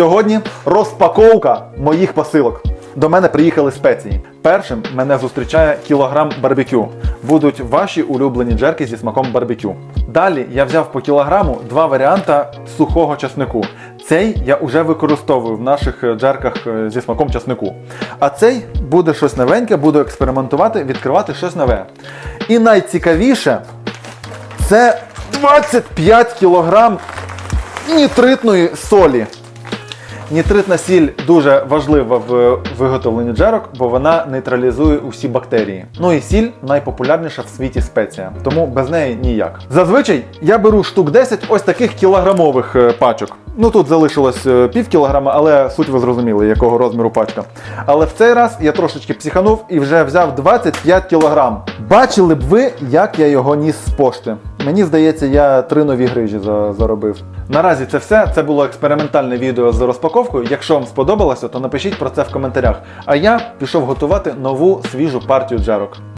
Сьогодні розпаковка моїх посилок. До мене приїхали спеції. Першим мене зустрічає кілограм барбекю. Будуть ваші улюблені джерки зі смаком барбекю. Далі я взяв по кілограму два варіанта сухого часнику. Цей я вже використовую в наших е, джерках е, зі смаком часнику. А цей буде щось новеньке, буду експериментувати, відкривати щось нове. І найцікавіше це 25 кілограм нітритної солі. Нітритна сіль дуже важлива в виготовленні джерок, бо вона нейтралізує усі бактерії. Ну і сіль найпопулярніша в світі спеція, тому без неї ніяк. Зазвичай я беру штук 10 ось таких кілограмових е, пачок. Ну тут залишилось е, пів кілограма, але суть ви зрозуміли, якого розміру пачка. Але в цей раз я трошечки психанув і вже взяв 25 кілограм. Бачили б ви, як я його ніс з пошти. Мені здається, я три нові грижі заробив. Наразі це все. Це було експериментальне відео з розпаковкою. Якщо вам сподобалося, то напишіть про це в коментарях. А я пішов готувати нову свіжу партію джерок.